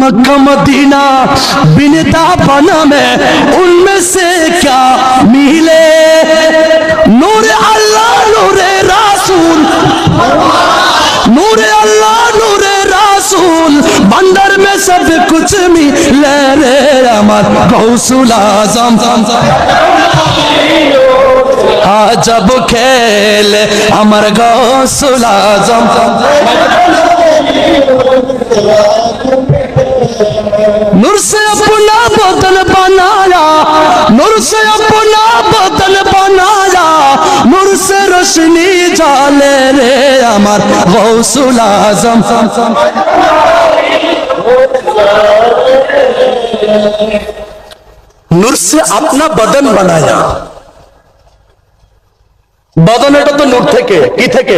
Mecca Medina बिनता बना में उनमें से क्या मिले नूर अल्लाह नूर रासूल नूर अल्लाह नूर रासूल बंदर में सब कुछ मिले रे अमर गौसुल आजम আজব খেল আমার গৌসুল আজম नूर से अपना बदन बनाया नूर से अपना बदन बनाया नूर से रोशनी जाले रे अमर गौसुल आजम नूर से अपना बदन बनाया বদন এটা তো নূর থেকে কি থেকে